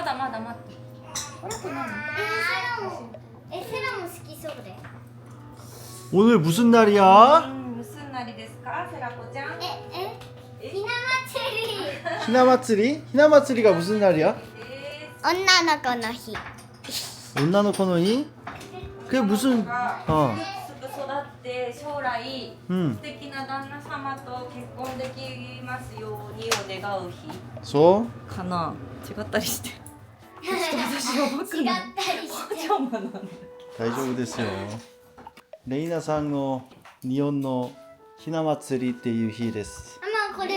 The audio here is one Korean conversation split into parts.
まだまだ待ってこれって何えセラも好きそうで 오늘 무슨 날이야? うん無すんなりですかセラコちゃんええひな祭り 히나마츠리? 히나마츠리가 무슨 날이야? で女の子の日 온나노코노니? 그게 무슨 が 어 すぐ育って将来 음. 素敵な旦那様と結婚できますようにを願う日 소 かな違ったりして 私はバ違ったりしてカマなんだ 다이조부 됐어요. 레이나さんの 니온노 히나마츠리 っていう日です.ママこれ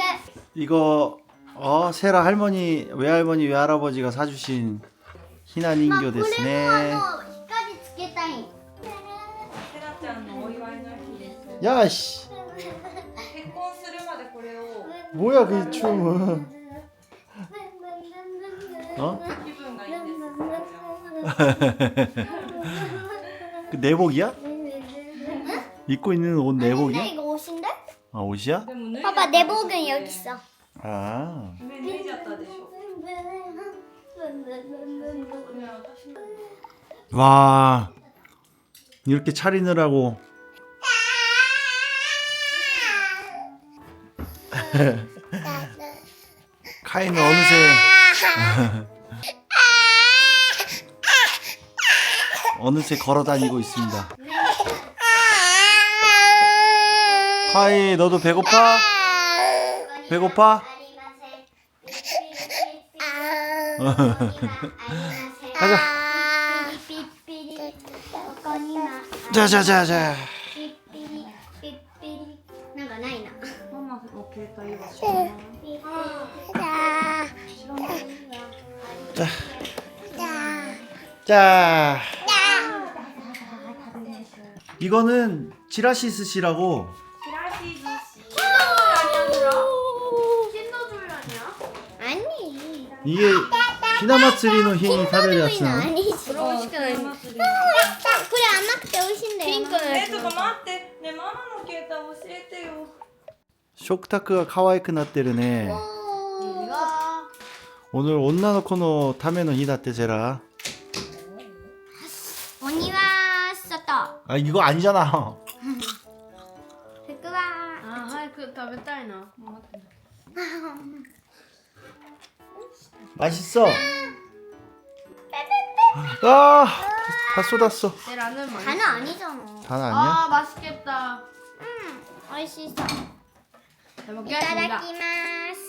이거 어 세라 할머니 외할머니 외할아버지가 사주신 희나 まあ 닌교 これも 됐네. あの光つけたいセラちゃんのお祝いの日です 야씨 結婚するまでこれを 뭐야 그 춤은? 어? 그 내복이야? 입고 있는 옷 내복이야? 이거 옷인데? 아 옷이야? 봐봐 내복은 여기 있어. 아 와. 이렇게 차리느라고 아. 카이는 어느새 어느새 걸어다니고 있습니다. 카이 너도 배고파? 배고파? 가자. 자자자자. なんかないな。ママの携帯は知らない 자. 자. 이거는 지라시 스시라고 チラシ寿司 아니. 이게 히나마츠리노 히니 타베리아스나 アニシ。これ美味しくない。これ甘くて美味しいんだよ。ピンクのえちょっと待ってねママの携帯教えてよ 쇼크타크가 카와이크 나떼르네 오늘 온나노코노 타메노 히다테 제라 아 이거 아니잖아 福は。あ早く食べたいな 맛있어 아, 다 쏟았어 えラヌマ 하나 아니잖아. 단 아니야? 아 맛있겠다 음, 美味しそう。 잘 いただ 먹겠습니다 きます。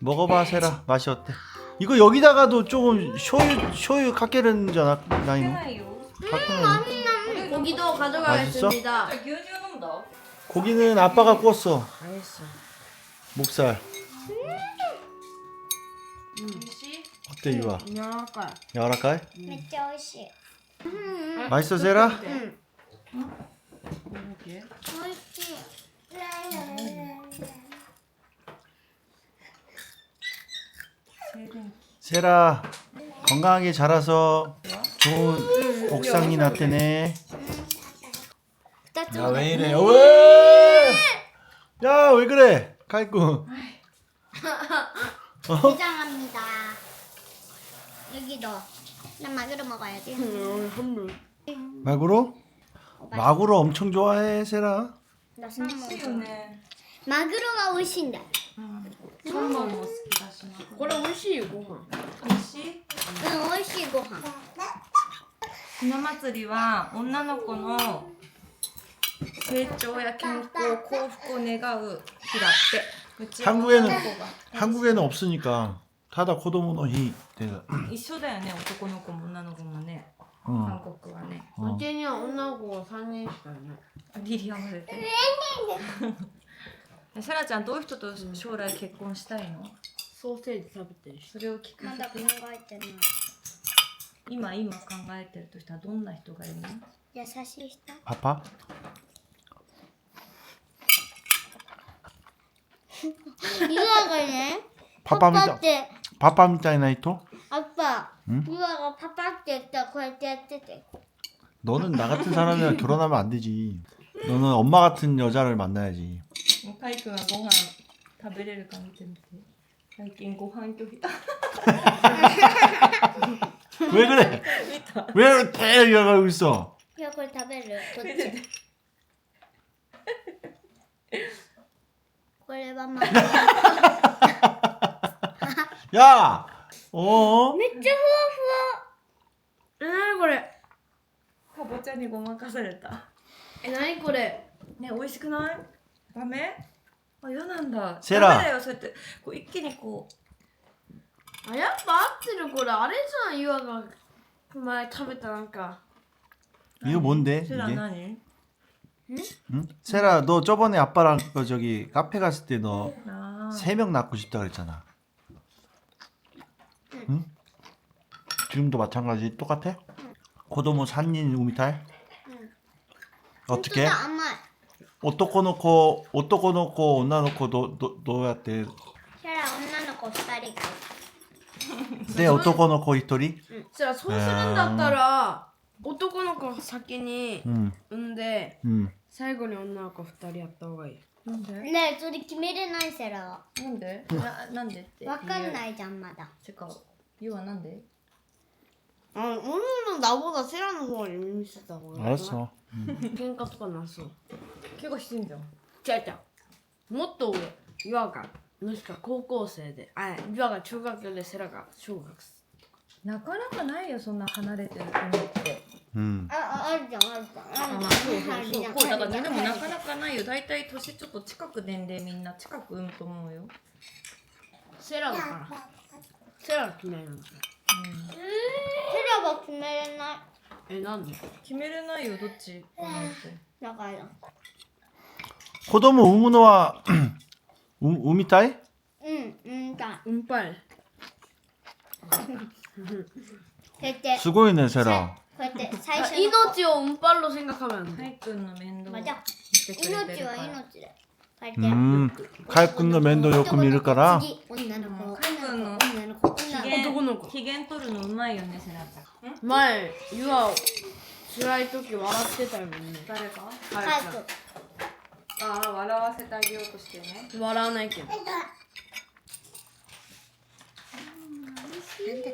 먹어봐 세라 맛이 어때? 이거 여기다가도 조금 쇼유 쇼유 카케른잖아 な 나이노 いよ 카케는 고기도 가져가겠습니다 牛乳飲んだ 고기는 아빠가 구웠어 알겠어 목살 美味しい 어때 이와 柔らかい 야라카이? めっちゃ美味しい。 맛있어 세라? 美味しい。 세라 건강하게 자라서 좋은 옥상이 났대네 二つ 야 も。 왜 이래 왜? 야 왜 그래 칼꾸 대장합니다. 여기도. 나 마그로 먹어야지. 마구로? 마구로 엄청 좋아해 세라 나 사먹. 美味しいよね 마그로가 美味しいんだ。サーモンも好きだしなこれ美味しいよご飯美味しいうん、美味しいご飯。 ひな祭りは女の子の成長や健康幸福を願う日だってうちは 한국에는 女の子が 한국에는 없으니까 타다 코도모노히 내가 一緒だよね男の子も女の子もね 응. 韓国はね 어. うちには女の子が3人しかいないリリアまでてセラちゃんどういう人と将来結婚したいのソーセージ食べてるしそれを聞かまだ考せてえてない。 今今考えてるとしたらどんな人がいいの優しい人 아파? 유아가 네 파파미타 って、 파파미타이나이토? アッパ、 응? ユアがパパって言ったらこうやってやってて。 너는 나 같은 사람이랑 결혼하면 안 되지. 너는 엄마 같은 여자를 만나야지. カイ君はご飯食べれるか見てみて 最近ご飯拒否 왜 그래? 왜 계속 이러고 있어? いやこれ食べるこっちこれはまあ 야! 어? めっちゃふわえ、なにこれかぼちゃにごまかされたえ、なにこれね美味しくないダメ あ嫌なんだセラダメだよそうやってこう一気にこあ、やっぱ合ってるこれ。あれじゃん、ユアが前食べたなんか。 이거 뭔데? うセラ 이게? 何 응? 세라 너 저번에 아빠랑 그 저기 카페 갔을 때 너 あー 세 명 낳고 싶다 그랬잖아. 응? 지금도 마찬가지 똑같아? 고도모 산인 우미탈? 本当 어떻게? だ甘い 어 男の子、男の子、女の子ど、ど、どうやって、そら女の子二人がで、男の子一人？じゃあそうするんだったら男の子を先に、産んでうん。最後に女の子2人やった方がいい。なんで？ねえそれ決めれないセラはなんで？ななんでって。わかんないじゃんまだ。てかゆうはなんで？あ俺のだぼだセラの方に見せた方がいい。あらそう。喧嘩とかなそう。怪我してんじゃん違う違う。もっと上。ユアが、もしか高校生で、あ、ユアが中学でセラが小学生。なかなかないよそんな離れてる国って。 응. あああるじゃんあるじゃんあまあそうそうそうこうだからねでもなかなかないよ大体年ちょっと近く年齢みんな近く産むと思うよセラだから。セラが決めるんだ。セラは決めれないえ、なんで？決めれないよどっち？かなんてだから고도모 우무노와 우, 우미탈? うんうんだうんぱい。こうやって 수고이네 세라. こうやって最あ初の命をうんぱる路線がカメラなんだ。はいくんの面倒まあじゃあ見てくれて命はるから命でこうやって 음, 칼군노 면도 요금 이를 거라. 次女の子うん女の子女の子女の子機嫌男の子機嫌取るのうまいよねセラちゃん前、ユアを辛い時笑ってたよね。誰か早早く ああ笑わせてあげようとしてね。笑わないけど。出てき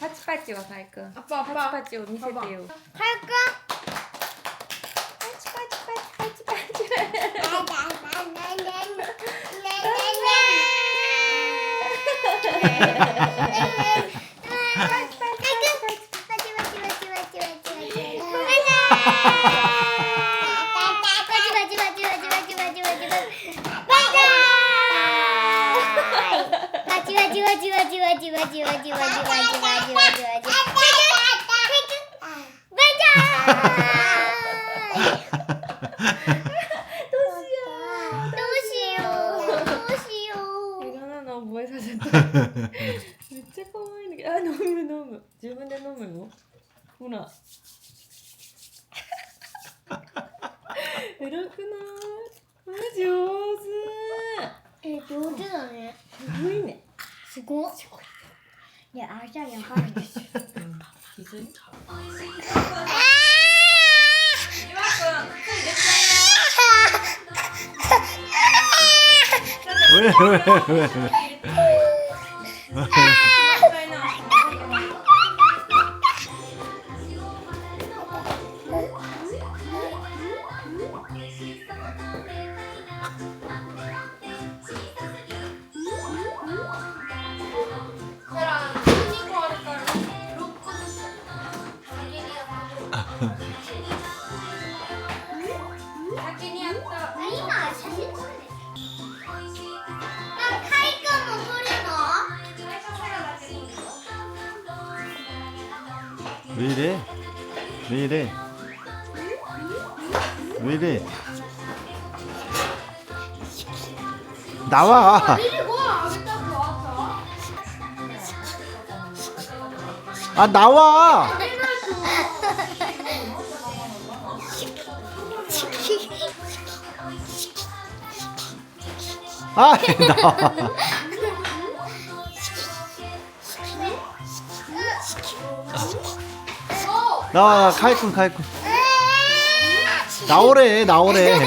パチパチをはいくんパチパチを見せてよ。はいくんパチパチパチパチパチ。Ha. を見せてよ早くどうしよう。どうしよう。いろんなの覚えさせためっちゃ可愛いんだけどあ飲む飲む自分で飲むよほら偉くないあ上え上手だねすごいねすご。いや、あじゃやばい。で。気づいた。 왜 이래? 왜 이래? 왜 이래? 나와! 아 나와! 아 나와! 나와 칼군 칼군 나오래 나오래